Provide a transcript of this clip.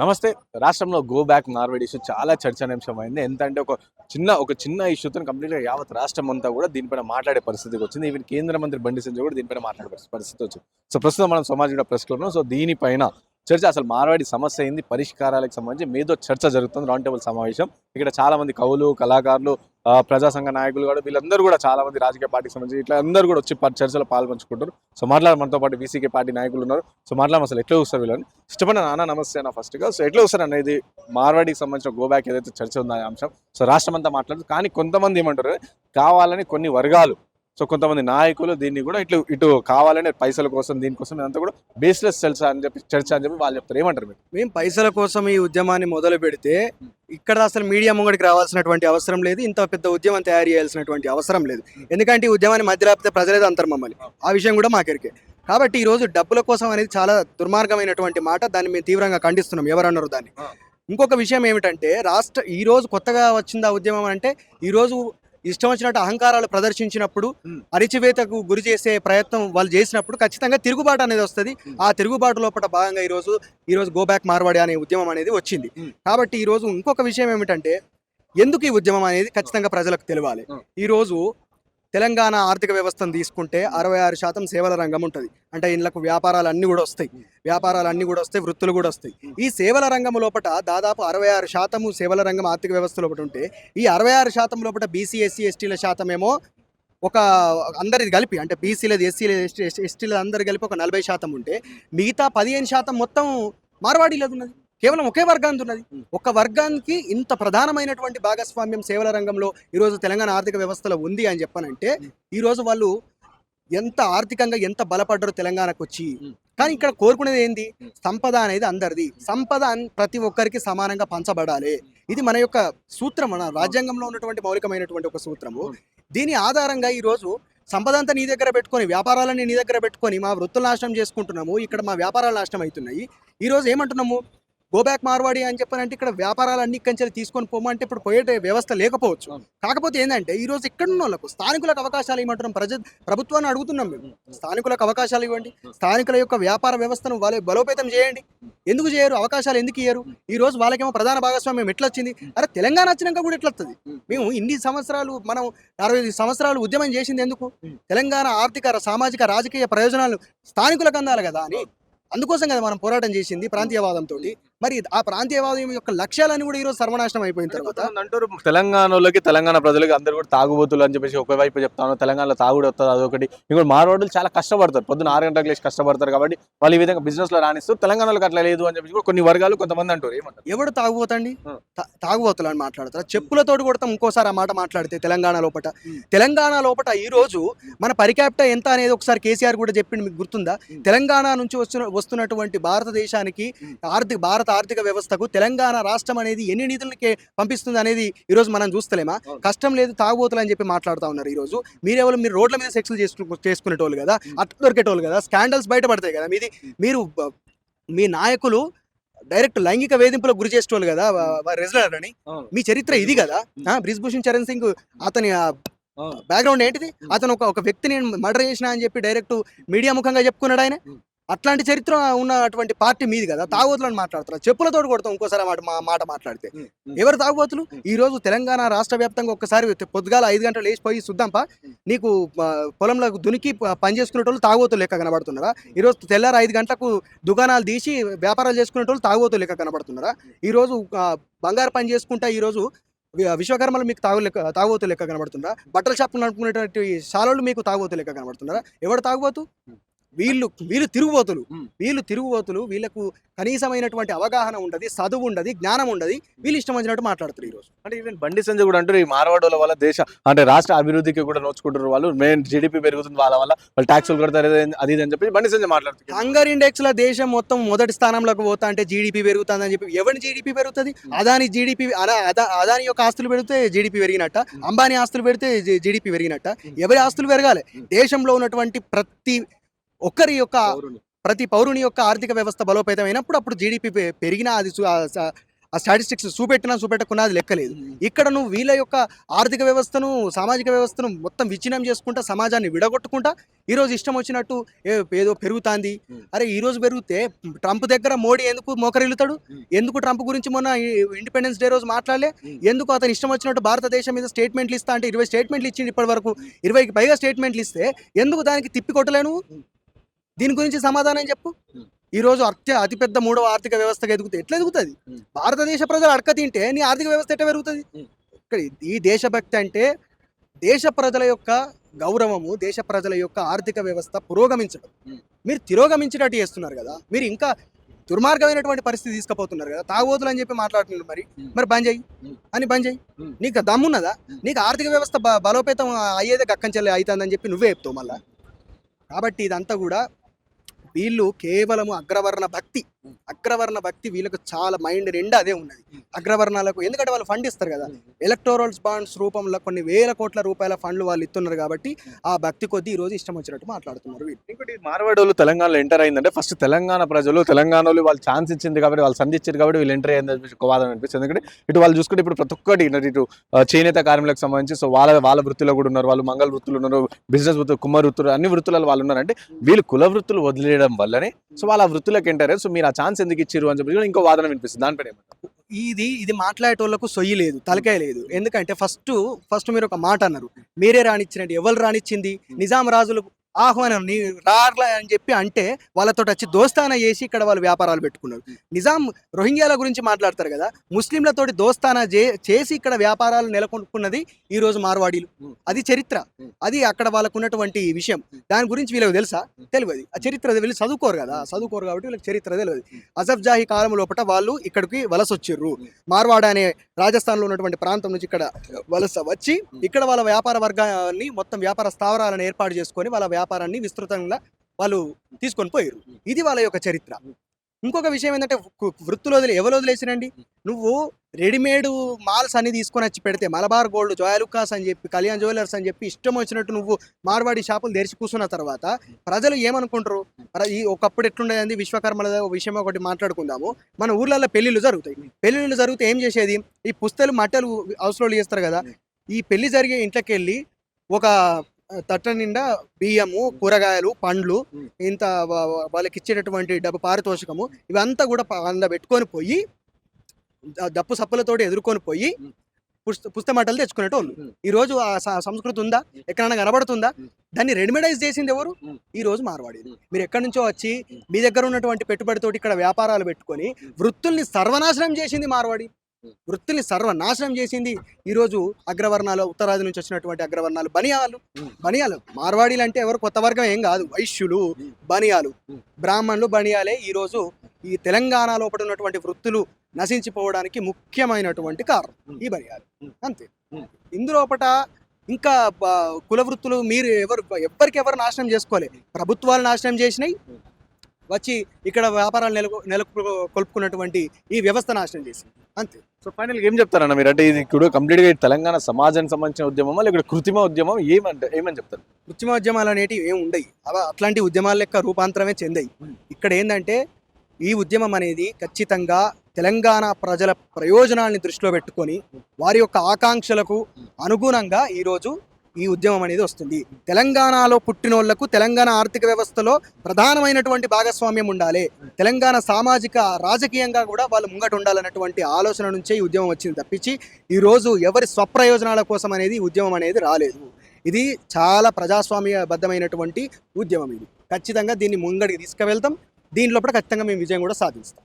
నమస్తే. రాష్ట్రంలో go back నార్వేడ్ issue చాలా చర్చనీయాంశమైంది. అయింది ఎంత అంటే ఒక చిన్న ఒక చిన్న ఇష్యూతో కంప్లీట్గా యావత్ రాష్ట్రం అంతా కూడా దీనిపైన మాట్లాడే పరిస్థితికి వచ్చింది. ఈవెన్ కేంద్ర మంత్రి బండి సంజయ్ కూడా దీనిపైన మాట్లాడే పరిస్థితి- వచ్చింది. సో ప్రస్తుతం మనం సమాజంలో కూడా ప్రెస్ సో దీనిపైన చర్చ అసలు మార్వాడి సమస్య ఏంది? పరిష్కారాలకు సంబంధించి మీతో చర్చ జరుగుతుంది. రౌండ్ టేబుల్ సమావేశం. ఇక్కడ చాలా మంది కవులు కళాకారులు ఆ, ప్రజా సంఘ నాయకులు కూడా వీళ్ళందరూ కూడా చాలా మంది రాజకీయ పార్టీకి సంబంధించి ఇట్లా అందరూ కూడా వచ్చి చర్చలో పాల్పంచుకుంటారు. సో మాట్లాడ మనతో పాటు బీసీకే పార్టీ నాయకులు ఉన్నారు. సో మాట్లాడడం అసలు ఎట్లా చూస్తారు వీళ్ళని? ఇష్టపడిన నాన్న నమస్తే అన్న ఫస్ట్గా సో ఎట్లా చూస్తారు అనేది మార్వాడికి సంబంధించిన గోబ్యాక్ ఏదైతే చర్చ ఉందో అంశం. సో రాష్ట్రం అంతా మాట్లాడుతుంది కానీ కొంతమంది ఏమంటారు కావాలని కొన్ని వర్గాలు సో కొంతమంది నాయకులు దీన్ని కూడా ఇట్లు ఇటు కావాలని పైసల కోసం దీనికోసం ఇదంతా కూడా బేస్లెస్ చర్చ అని చెప్పి చర్చ అని చెప్పి వాళ్ళు చెప్తారు. ఏమంటారు మీరు? మేము పైసల కోసం ఈ ఉద్యమాన్ని మొదలు పెడితే ఇక్కడ అసలు మీడియా ముంగడికి రావాల్సినటువంటి అవసరం లేదు. ఇంత పెద్ద ఉద్యమం తయారు చేయాల్సినటువంటి అవసరం లేదు. ఎందుకంటే ఈ ఉద్యమాన్ని మధ్యలో ఆపితే ప్రజలేదో అంతరు మమ్మల్ని. ఆ విషయం కూడా మాకెరికే కాబట్టి ఈ రోజు డబ్బుల కోసం అనేది చాలా దుర్మార్గమైనటువంటి మాట. దాన్ని మేము తీవ్రంగా ఖండిస్తున్నాం. ఎవరన్నారు దాన్ని. ఇంకొక విషయం ఏమిటంటే రాష్ట్ర ఈ రోజు కొత్తగా వచ్చింది ఆ ఉద్యమం అంటే ఈ రోజు ఇష్టం వచ్చినట్టు అహంకారాలు ప్రదర్శించినప్పుడు. అరిచివేతకు గురి చేసే ప్రయత్నం వాళ్ళు చేసినప్పుడు ఖచ్చితంగా తిరుగుబాటు అనేది వస్తుంది. ఆ తిరుగుబాటు లోపల భాగంగా ఈ రోజు ఈ రోజు గో బ్యాక్ మార్వాడి అనే ఉద్యమం అనేది వచ్చింది. కాబట్టి ఈ రోజు ఇంకొక విషయం ఏమిటంటే ఎందుకు ఈ ఉద్యమం అనేది ఖచ్చితంగా ప్రజలకు తెలియాలి Hmm. తెలంగాణ ఆర్థిక వ్యవస్థను తీసుకుంటే అరవై ఆరు శాతం సేవల రంగం ఉంటుంది. అంటే ఇళ్ళకు వ్యాపారాలు అన్నీ కూడా వస్తాయి. వ్యాపారాలు అన్నీ కూడా వస్తాయి వృత్తులు కూడా వస్తాయి. ఈ సేవల రంగం లోపల దాదాపు అరవై ఆరు శాతము సేవల రంగం ఆర్థిక వ్యవస్థ లోపల ఉంటే ఈ అరవై ఆరు శాతం లోపల బీసీ ఎస్సీ ఎస్టీల శాతం ఏమో ఒక అందరిది కలిపి అంటే బీసీలది ఎస్సీల ఎస్టీలది అందరు కలిపి ఒక నలభై శాతం ఉంటే మిగతా పదిహేను శాతం మొత్తం మార్వాడీలది ఉన్నది. కేవలం ఒకే వర్గానికి ఉన్నది. ఒక వర్గానికి ఇంత ప్రధానమైనటువంటి భాగస్వామ్యం సేవల రంగంలో ఈరోజు తెలంగాణ ఆర్థిక వ్యవస్థలో ఉంది అని చెప్పనంటే ఈరోజు వాళ్ళు ఎంత ఆర్థికంగా ఎంత బలపడ్డారో తెలంగాణకు వచ్చి. కానీ ఇక్కడ కోరుకునేది ఏంది. సంపద అనేది అందరిది. సంపద ప్రతి ఒక్కరికి సమానంగా పంచబడాలి. ఇది మన యొక్క సూత్రం మన రాజ్యాంగంలో ఉన్నటువంటి మౌలికమైనటువంటి ఒక సూత్రము. దీని ఆధారంగా ఈ రోజు సంపద అంతా నీ దగ్గర పెట్టుకొని వ్యాపారాలన్నీ నీ దగ్గర పెట్టుకొని మా వృత్తులు నాశనం చేసుకుంటున్నాము. ఇక్కడ మా వ్యాపారాలు నాశనం అవుతున్నాయి. ఈ రోజు ఏమంటున్నాము? గో బ్యాక్ మార్వాడి అని చెప్పారంటే ఇక్కడ వ్యాపారాలు అన్ని కంచెలు తీసుకొని పోమంటే ఇప్పుడు పోయే వ్యవస్థ లేకపోవచ్చు. కాకపోతే ఏంటంటే ఈ రోజు ఇక్కడ ఉన్న వాళ్ళకు స్థానికులకు అవకాశాలు ఇవ్వమంటున్నాం. ప్రజ ప్రభుత్వాన్ని అడుగుతున్నాం మేము. స్థానికులకు అవకాశాలు ఇవ్వండి. స్థానికుల యొక్క వ్యాపార వ్యవస్థను వాళ్ళ బలోపేతం చేయండి. ఎందుకు చేయరు? అవకాశాలు ఎందుకు ఇయ్యరు? ఈ రోజు వాళ్ళకేమో ప్రధాన భాగస్వామ్యం ఎట్లా వచ్చింది అరే తెలంగాణ వచ్చినాక కూడా ఎట్లా వస్తుంది మేము ఇన్ని సంవత్సరాలు మనం అరవై ఐదు సంవత్సరాలు ఉద్యమం చేసింది ఎందుకు? తెలంగాణ ఆర్థిక సామాజిక రాజకీయ ప్రయోజనాలు స్థానికులకు అందాలి కదా అని. అందుకోసం కదా మనం పోరాటం చేసింది ప్రాంతీయవాదంతో మరి ఆ ప్రాంతీయవాదం యొక్క లక్ష్యాలన్నీ కూడా ఈరోజు సర్వనాశనం అయిపోయిన తర్వాత? అంటారు తెలంగాణలోకి తెలంగాణ ప్రజలకి అందరూ కూడా తాగుబోతులు అని చెప్పేసి ఒకవైపు చెప్తాను తెలంగాణలో తాగుడు వస్తుంది అదొకటి. ఇంకోటి మార్వాడులు చాలా కష్టపడతారు. పొద్దున ఆరు గంటలకు లేచి కష్టపడతారు కాబట్టి వాళ్ళు ఈ విధంగా బిజినెస్లో రాణిస్తూ తెలంగాణలోకి అట్లా లేదు అని చెప్పి కూడా కొన్ని వర్గాలు కొంతమంది అంటారు. ఏమంటారు? ఎవడు తాగుబోతండి? తాగుబోతులు అని మాట్లాడతారు? చెప్పులతోటి కొడతాం ఇంకోసారి ఆ మాట మాట్లాడితే తెలంగాణ లోపట. తెలంగాణ లోపట ఈ రోజు మన పరికాప్ట ఎంత అనేది ఒకసారి కేసీఆర్ కూడా చెప్పింది మీకు గుర్తుందా. తెలంగాణ నుంచి వస్తున్న వస్తున్నటువంటి భారతదేశానికి. ఆర్థిక భారత ఆర్థిక వ్యవస్థకు తెలంగాణ రాష్ట్రం అనేది ఎన్ని నిధులకి పంపిస్తుంది అనేది ఈ రోజు మనం చూస్తలేమా. కష్టం లేదు తాగుబోతులు అని చెప్పి మాట్లాడుతా ఉన్నారు ఈ రోజు మీరెవరు మీరు రోడ్ల మీద సెక్స్లు చేసుకు చేసుకునేటోళ్ళు కదా అట్లా దొరికేటోళ్ళు కదా స్కాండల్స్ బయటపడతాయి కదా. మీది మీరు మీ నాయకులు డైరెక్ట్ లైంగిక వేధింపులకు గురి చేసేటోళ్ళు కదా రెజ్లర్ అని మీ చరిత్ర ఇది కదా? బ్రిజ్భూషణ్ చరణ్ సింగ్ అతని బ్యాక్గ్రౌండ్ ఏంటిది? అతను ఒక ఒక వ్యక్తిని మర్డర్ చేసిన అని చెప్పి డైరెక్ట్ మీడియా ముఖంగా చెప్పుకున్నాడు ఆయన. అట్లాంటి చరిత్ర ఉన్నటువంటి పార్టీ మీది కదా తాగుబోతులను మాట్లాడుతున్నారు చెప్పులతోటి కొడతాం ఇంకోసారి మాట మా మాట మాట్లాడితే. ఎవరు తాగుబోతులు ఈ రోజు తెలంగాణ రాష్ట్ర వ్యాప్తంగా ఒక్కసారి పొద్దుగాల ఐదు గంటలు లేచిపోయి చూద్దాంపా. నీకు పొలంలో దునికి పని చేసుకునేటోళ్ళు తాగుబోతులు లెక్క కనబడుతున్నారా? ఈ రోజు తెల్లారు ఐదు గంటలకు దుకాణాలు తీసి వ్యాపారాలు చేసుకునేటోళ్ళు తాగుబోతులు లెక్క కనబడుతున్నారా? ఈ రోజు బంగారు పని చేసుకుంటా ఈ రోజు విశ్వకర్మలు మీకు తాగు లెక్క తాగుబోతు లెక్క కనబడుతున్నారా? బట్టల షాపులు నడుపుకునేటువంటి శాలలు మీకు తాగుబోతు లెక్క కనబడుతున్నారా? ఎవడు తాగుబోతు వీళ్ళు వీళ్ళు తిరుగుబోతులు. వీళ్ళు తిరుగుబోతులు వీళ్ళకు కనీసమైనటువంటి అవగాహన ఉండదు చదువు ఉండదు జ్ఞానం ఉండదు. వీళ్ళు ఇష్టం వచ్చినట్టు మాట్లాడుతారు ఈ రోజు. అంటే ఈవెన్ బండి సంజయ్ కూడా అంటారు ఈ మార్వాడుల వల్ల దేశ అంటే రాష్ట్ర అభివృద్ధికి కూడా నోచుకుంటారు వాళ్ళు. మెయిన్ జీడిపి పెరుగుతుంది వాళ్ళ వల్ల. వాళ్ళు ట్యాక్సులు కడతారు అది అని చెప్పి బండి సంజయ్ మాట్లాడుతున్నారు. హంగర్ ఇండెక్స్లో దేశం మొత్తం మొదటి స్థానంలోకి పోతా అంటే జీడిపి పెరుగుతుందని చెప్పి ఎవరి జీడిపి పెరుగుతుంది? అదాని జీడిపి అదాని యొక్క ఆస్తులు పెడితే జీడిపి పెరిగినట్ట అంబానీ ఆస్తులు పెడితే జీడిపి పెరిగినట్ట. ఎవరి ఆస్తులు పెరగాలి? దేశంలో ఉన్నటువంటి ప్రతి ఒక్కరి యొక్క ప్రతి పౌరుని యొక్క ఆర్థిక వ్యవస్థ బలోపేతమైనప్పుడు అప్పుడు జీడిపి పెరిగినా అది ఆ స్టాటిస్టిక్స్ చూపెట్టినా చూపెట్టకున్నా అది లెక్కలేదు. ఇక్కడ నువ్వు వీళ్ళ యొక్క ఆర్థిక వ్యవస్థను సామాజిక వ్యవస్థను మొత్తం విచ్ఛిన్నం చేసుకుంటా సమాజాన్ని విడగొట్టుకుంటా ఈ రోజు ఇష్టం వచ్చినట్టు ఏదో పెరుగుతాంది. అరే ఈ రోజు పెరిగితే ట్రంప్ దగ్గర మోడీ ఎందుకు మోకరిల్లుతాడు. ఎందుకు ట్రంప్ గురించి మొన్న ఇండిపెండెన్స్ డే రోజు మాట్లాడలే. ఎందుకు అతను ఇష్టం వచ్చినట్టు భారతదేశం మీద స్టేట్మెంట్లు ఇస్తా అంటే ఇరవై స్టేట్మెంట్లు ఇచ్చింది ఇప్పటి వరకు ఇరవైకి పైగా స్టేట్మెంట్లు ఇస్తే ఎందుకు దానికి తిప్పి కొట్టలేను. దీని గురించి సమాధానం చెప్పు. ఈ రోజు అత్య అతిపెద్ద మూడవ ఆర్థిక వ్యవస్థగా ఎదుగుతుంది ఎట్లా ఎదుగుతుంది. భారతదేశ ప్రజలు అడక తింటే నీ ఆర్థిక వ్యవస్థ ఎట్లా పెరుగుతుంది. ఇక్కడ ఈ దేశభక్తి అంటే దేశ ప్రజల యొక్క గౌరవము దేశ ప్రజల యొక్క ఆర్థిక వ్యవస్థ పురోగమించడం. మీరు తిరోగమించినట్టు చేస్తున్నారు కదా మీరు ఇంకా దుర్మార్గమైనటువంటి పరిస్థితి తీసుకుపోతున్నారు కదా తాగోతులు అని చెప్పి మాట్లాడుతున్నారు మరి. మరి బంద్ చేయి. అని బంద్ చేయి. నీకు దమ్మున్నదా. నీకు ఆర్థిక వ్యవస్థ బలోపేతం అయ్యేదే గక్కంచెల్లి అవుతుందని చెప్పి నువ్వే చెప్తావు మళ్ళా కాబట్టి ఇదంతా కూడా వీళ్ళు కేవలము అగ్రవర్ణ భక్తి. అగ్రవర్ణ భక్తి వీళ్ళకు చాలా మైండ్ నిండా అదే ఉన్నది. అగ్రవర్ణాలకు ఎందుకంటే వాళ్ళు ఫండ్ ఇస్తారు కదా. ఎలక్టోరల్స్ బాండ్స్ రూపంలో కొన్ని వేల కోట్ల రూపాయల ఫండ్లు వాళ్ళు ఇస్తున్నారు కాబట్టి ఆ భక్తి కొద్దీ ఈ రోజు ఇష్టం వచ్చినట్టు మాట్లాడుతున్నారు ఇంకోటి మార్వాడోళ్ళు తెలంగాణలో ఎంటర్ అయిందంటే ఫస్ట్ తెలంగాణ ప్రజలు తెలంగాణలో వాళ్ళు ఛాన్స్ ఇచ్చింది కాబట్టి వాళ్ళు సంధించారు కాబట్టి వీళ్ళు ఎంటర్ అయ్యింది చెప్పేసి వాదన అనిపిస్తుంది. ఎందుకంటే ఇటు వాళ్ళు చూసుకుంటే ఇప్పుడు ప్రతి ఒక్కటి ఇటు- చేనేత కార్మికులకు సంబంధించి సో వాళ్ళ వాళ్ళ వృత్తిలో కూడా ఉన్నారు వాళ్ళు మంగళ వృత్తులు ఉన్నారు బిజినెస్ వృత్తులు కుమ్మ వృత్తులు అన్ని వృత్తులలో వాళ్ళు ఉన్నారంటే వీళ్ళు కుల వృత్తులు వదిలేయడం వల్లనే సో వాళ్ళ వృత్తులకు ఎంటర్ అయ్యారు. సో మీరు ఆ ఛాన్స్ ఎందుకు ఇచ్చారు అని చెప్పి ఇంకో వాదన వినిపిస్తుంది. దానిపైన? ఇది ఇది మాట్లాడేటోళ్ళకు సొయ్యి లేదు తలకాయ లేదు. ఎందుకంటే ఫస్ట్ ఫస్ట్ మీరు ఒక మాట అన్నారు. మీరే రానిచ్చినట్టు ఎవరు రానిచ్చింది నిజాం రాజులు ఆహ్వానం నీ రార్లా అని చెప్పి అంటే వాళ్ళతో వచ్చి దోస్తానా చేసి ఇక్కడ వాళ్ళు వ్యాపారాలు పెట్టుకున్నారు. నిజాం రోహింగ్యాల గురించి మాట్లాడతారు కదా ముస్లింలతోటి దోస్తానా చేసి ఇక్కడ వ్యాపారాలు నెలకొల్పుకున్నది ఈ రోజు మార్వాడీలు. అది చరిత్ర. అది అక్కడ వాళ్ళకు ఉన్నటువంటి విషయం దాని గురించి వీళ్ళకి తెలుసా? తెలియదు ఆ చరిత్ర వీళ్ళు చదువుకోరు కదా చదువుకోరు కాబట్టి వీళ్ళకి చరిత్ర తెలియదు అజఫ్ జాహీ కాలం లోపల వాళ్ళు ఇక్కడికి వలస వచ్చిర్రు మార్వాడ అనే రాజస్థాన్లో ఉన్నటువంటి ప్రాంతం నుంచి ఇక్కడ వలస వచ్చి ఇక్కడ వాళ్ళ వ్యాపార వర్గాన్ని మొత్తం వ్యాపార స్థావరాలను ఏర్పాటు చేసుకొని వాళ్ళ వ్యాపారాన్ని విస్తృతంగా వాళ్ళు తీసుకొని పోయారు ఇది వాళ్ళ యొక్క చరిత్ర. ఇంకొక విషయం ఏంటంటే వృత్తులు వదిలి ఎవరు వదిలేసినండి నువ్వు రెడీమేడ్ మాల్స్ అన్ని తీసుకొని వచ్చి పెడితే మలబార్ గోల్డ్ జోయాలుకాస్ అని చెప్పి కళ్యాణ్ జ్యువెలర్స్ అని చెప్పి ఇష్టం వచ్చినట్టు నువ్వు మార్వాడి షాపులు తెరిచి కూర్చున్న తర్వాత ప్రజలు ఏమనుకుంటారు? ఈ ఒకప్పుడు ఎట్లుండేది విశ్వకర్మల విషయం ఒకటి మాట్లాడుకుందాము. మన ఊర్లలో పెళ్ళిళ్ళు జరుగుతాయి. పెళ్ళిళ్ళు జరిగితే ఏం చేసేది? ఈ పుస్తలు మట్టలు అవసరాలు చేస్తారు కదా. ఈ పెళ్ళి జరిగే ఇంట్లోకి వెళ్ళి ఒక తట్ట నిండా బియ్యము కూరగాయలు పండ్లు ఇంత వాళ్ళకి ఇచ్చేటటువంటి డబ్బు పారితోషికము ఇవంతా కూడా అందులో పెట్టుకొని పోయి దప్పు సప్పులతోటి ఎదుర్కొని పోయి పుస్త పుస్తమట్టలు తెచ్చుకునేటోళ్ళు. ఈ రోజు ఆ సంస్కృతి ఉందా ఎక్కడైనా కనబడుతుందా. దాన్ని రెడీమేడైజ్ చేసింది ఎవరు. ఈ రోజు మార్వాడి. మీరు ఎక్కడి నుంచో వచ్చి. మీ దగ్గర ఉన్నటువంటి పెట్టుబడితోటి ఇక్కడ వ్యాపారాలు పెట్టుకొని వృత్తుల్ని సర్వనాశనం చేసింది మార్వాడి వృత్తుల్ని సర్వనాశనం చేసింది ఈ రోజు అగ్రవర్ణాలు ఉత్తరాది నుంచి వచ్చినటువంటి అగ్రవర్ణాలు బనియాలు. బనియాలు మార్వాడీలు అంటే ఎవరు కొత్త వర్గం ఏం కాదు వైశ్యులు. బనియాలు. బ్రాహ్మణులు బనియాలే ఈ రోజు ఈ తెలంగాణ లోపల ఉన్నటువంటి వృత్తులు నశించిపోవడానికి ముఖ్యమైనటువంటి కారణం. ఈ బనియాలు. అంతే. ఇందులోపట ఇంకా కుల వృత్తులు మీరు ఎవరు ఎవరికెవరు నాశనం చేసుకోలే ప్రభుత్వాలు నాశనం చేసినాయి. వచ్చి ఇక్కడ వ్యాపారాలు నెలకు నెలకు కొలుపుకున్నటువంటి ఈ వ్యవస్థ నాశనం చేసింది అంతే. సో ఫైనల్ ఏం చెప్తారన్న మీరు? అంటే ఇది ఇప్పుడు కంప్లీట్గా తెలంగాణ సమాజానికి సంబంధించిన ఉద్యమమా? లేకపోతే కృత్రిమ ఉద్యమం? ఏమంటే ఏమని చెప్తారు? ఉద్యమోద్యమాలు అనేటివి ఏమి ఉండయి. అవ అట్లాంటి ఉద్యమాల లెక్క రూపాంతరమే చెందాయి. ఇక్కడ ఏంటంటే ఈ ఉద్యమం అనేది ఖచ్చితంగా తెలంగాణ ప్రజల ప్రయోజనాల్ని దృష్టిలో పెట్టుకొని వారి యొక్క ఆకాంక్షలకు అనుగుణంగా ఈరోజు ఈ ఉద్యమం అనేది వస్తుంది. తెలంగాణలో పుట్టినోళ్ళకు తెలంగాణ ఆర్థిక వ్యవస్థలో ప్రధానమైనటువంటి భాగస్వామ్యం ఉండాలి. తెలంగాణ సామాజిక రాజకీయంగా కూడా వాళ్ళు ముంగట ఉండాలన్నటువంటి ఆలోచన నుంచే ఈ ఉద్యమం వచ్చింది తప్పించి ఈరోజు ఎవరి స్వప్రయోజనాల కోసం అనేది ఉద్యమం అనేది రాలేదు. ఇది చాలా ప్రజాస్వామ్యబద్ధమైనటువంటి ఉద్యమం ఇది. ఖచ్చితంగా దీన్ని ముంగడికి తీసుకువెళ్తాం. దీని లోపల ఖచ్చితంగా మేము విజయం కూడా సాధిస్తాం.